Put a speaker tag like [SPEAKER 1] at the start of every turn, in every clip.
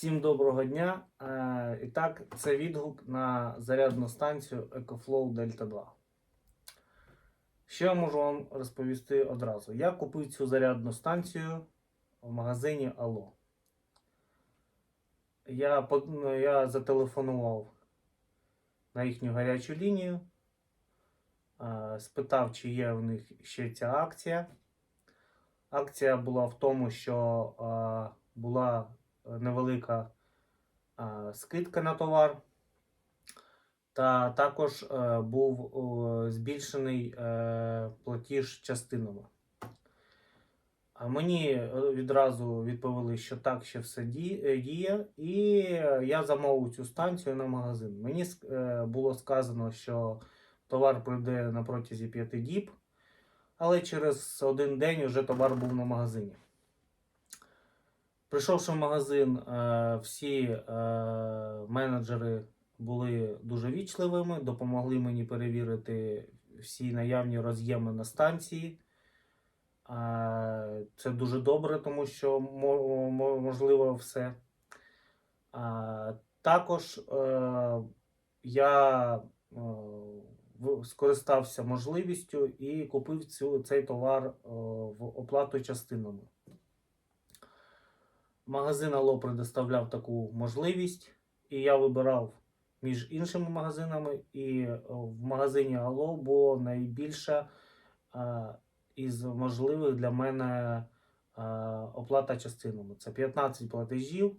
[SPEAKER 1] Всім доброго дня. Е, І так, це відгук на зарядну станцію EcoFlow Delta 2. Що я можу вам розповісти одразу? Я купив цю зарядну станцію в магазині Allo. Я, ну, я зателефонував на їхню гарячу лінію, е, спитав, чи є в них ще ця акція. Акція була в тому, що е, була невелика е, скидка на товар, та також е, був збільшений е, платіж частинами. А мені відразу відповіли, що так ще все діє, і я замовив цю станцію на магазин. Мені було сказано, що товар прийде на протязі 5 діб, але через один день вже товар був на магазині. Прийшовши в магазин, е, всі е, менеджери були дуже вічливими, допомогли мені перевірити всі наявні роз'єми на станції. Е, Це дуже добре, тому що мо- мо- можливо все. Також я скористався можливістю і купив цю, цей товар в оплату частинами. Магазин Алло предоставляв таку можливість, і я вибирав між іншими магазинами. І е, в магазині Алло було найбільше е, із можливих для мене е, оплата частинами. Це 15 платежів.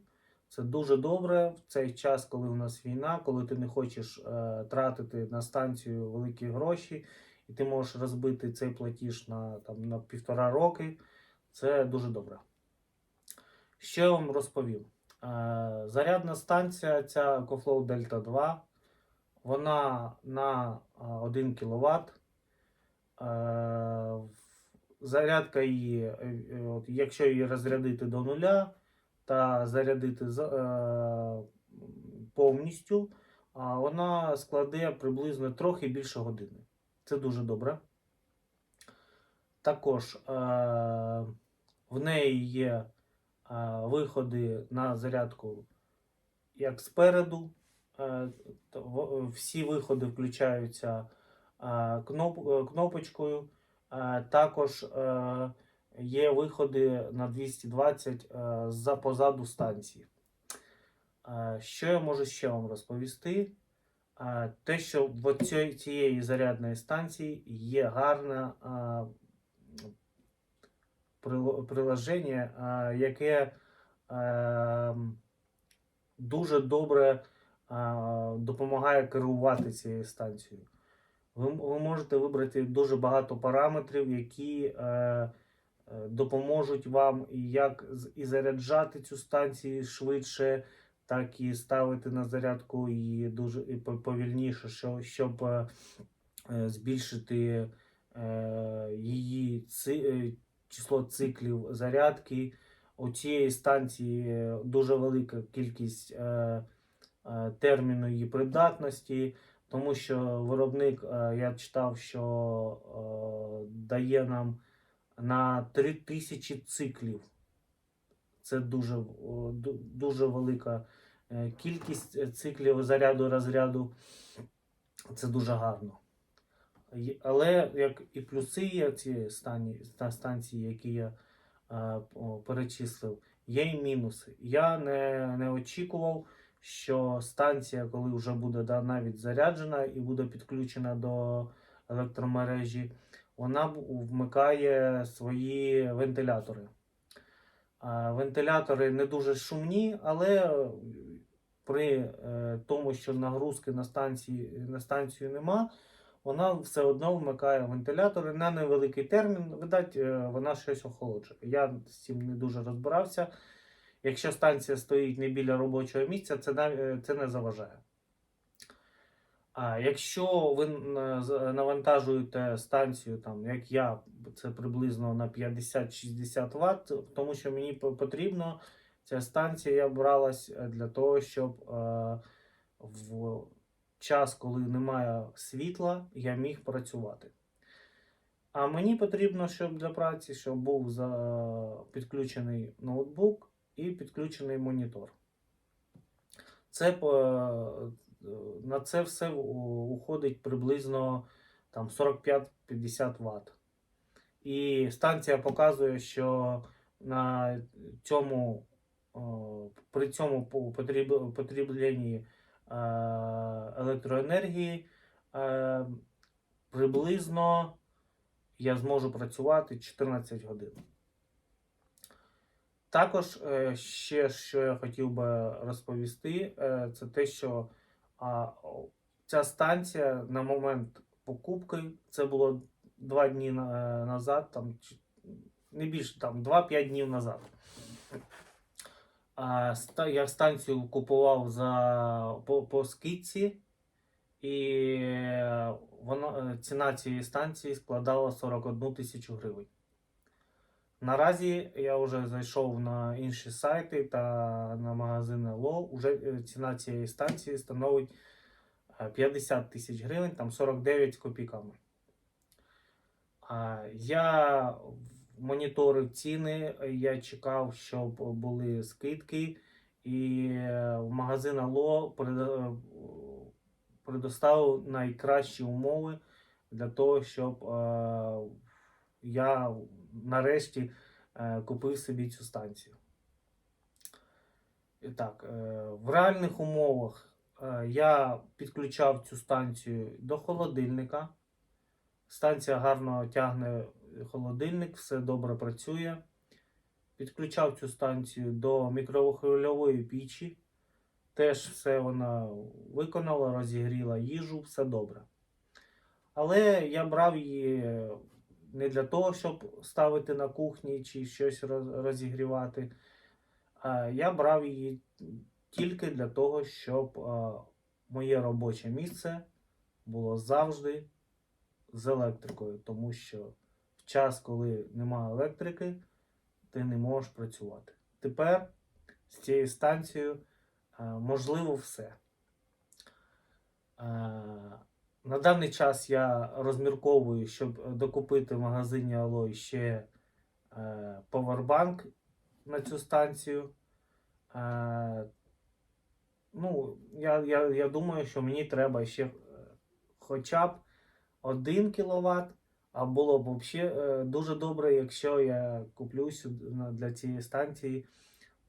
[SPEAKER 1] Це дуже добре в цей час, коли у нас війна, коли ти не хочеш е, тратити на станцію великі гроші, і ти можеш розбити цей платіж на, там, на півтора роки. Це дуже добре. Що я вам розповім? Е, зарядна станція, ця EcoFlow Delta 2, вона на е, 1 кВт. Е, зарядка її, е, е, якщо її розрядити до нуля та зарядити е, повністю, вона складе приблизно трохи більше години. Це дуже добре. Також е, в неї є е, виходи на зарядку як спереду. е, Всі виходи включаються е, кноп- е, кнопочкою. Е, Також е, є виходи на 220 е, за позаду станції. Е, Що я можу ще вам розповісти? Е, Те, що в цієї зарядної станції є е, прило- приложення, яке дуже добре допомагає керувати цією станцією. Ви, можете вибрати дуже багато параметрів, які е, е, допоможуть вам як і заряджати цю станцію швидше, так і ставити на зарядку її дуже і повільніше, що, щоб е, збільшити її е, число циклів зарядки. У цієї станції е, дуже велика кількість е, е, терміну її придатності, тому що виробник, е, я читав, що е, дає нам на 3000 циклів. Це дуже, ду- дуже велика е, кількість е, циклів заряду розряду. Це дуже гарно. Але як і плюси є цієї стані, станції, які я е, перечислив, є і мінуси. Я не, не очікував, що станція, коли вже буде да, навіть заряджена і буде підключена до електромережі, вона вмикає свої вентилятори. А, Вентилятори не дуже шумні, але при е, тому, що нагрузки на, станції, на станцію нема, вона все одно вмикає вентилятори на невеликий термін. Видать, е, вона щось охолоджує. Я з цим не дуже розбирався. Якщо станція стоїть не біля робочого місця, це, е, це не заважає. А якщо ви навантажуєте станцію, там, як я, це приблизно на 50-60 Вт, тому що мені по- потрібно, ця станція бралась е, для того, щоб в час, коли немає світла, я міг працювати. А мені потрібно, щоб для праці, щоб був за... підключений ноутбук і підключений монітор. Це на це все уходить приблизно там 45-50 Вт. І станція показує, що на цьому, при цьому по- потріб- потрібленні електроенергії е, приблизно я зможу працювати 14 годин. Також е, ще що я хотів би розповісти, е, це те, що ця станція на момент покупки, це було 2 дні назад, там, не більше, там 2-5 днів назад. Я станцію купував за, по, по скидці, і е, воно, е, ціна цієї станції складала 41 тисячу гривень. Наразі я вже зайшов на інші сайти та на магазин Ло. Уже е, ціна цієї станції становить е, 50 тисяч гривень, там 49 з копійками. Я моніторив ціни, я чекав, щоб були скидки, і е, в магазин Ало предоставив найкращі умови для того, щоб е, я нарешті е, купив собі цю станцію. І так, е, в реальних умовах е, я підключав цю станцію до холодильника. Станція гарно тягне холодильник, все добре працює. Підключав цю станцію до мікрохвильової пічі. Теж все вона виконала, розігріла їжу, все добре. Але я брав її не для того, щоб ставити на кухні чи щось розігрівати. Я брав її тільки для того, щоб моє робоче місце було завжди з електрикою, тому що в час, коли немає електрики, ти не можеш працювати. Тепер з цією станцією а, можливо все. А, на даний час я розмірковую, щоб докупити в магазині Alloy ще е, повербанк на цю станцію. Е, ну, я, я, я думаю, що мені треба ще е, хоча б 1 кВт, а було б взагалі дуже добре, якщо я куплю сюди для цієї станції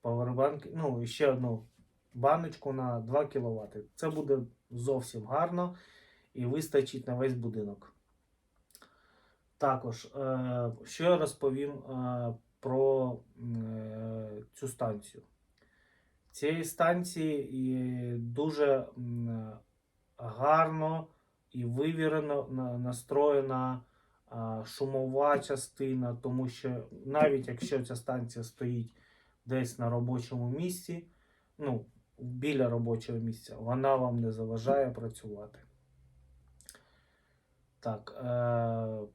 [SPEAKER 1] повербанк, ну, ще одну баночку на 2 кВт. Це буде зовсім гарно і вистачить на весь будинок. Також, е, що я розповім е, про е, цю станцію. Цієї станції дуже гарно і вивірено настроєна шумова частина, тому що навіть якщо ця станція стоїть десь на робочому місці, ну, біля робочого місця, вона вам не заважає працювати. Так, е,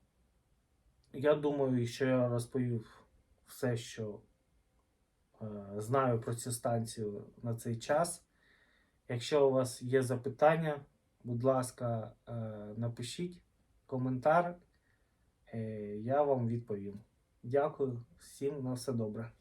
[SPEAKER 1] я думаю, що я розповів все, що е, знаю про цю станцію на цей час. Якщо у вас є запитання, будь ласка, е, напишіть коментар, е, я вам відповім. Дякую всім на все добре.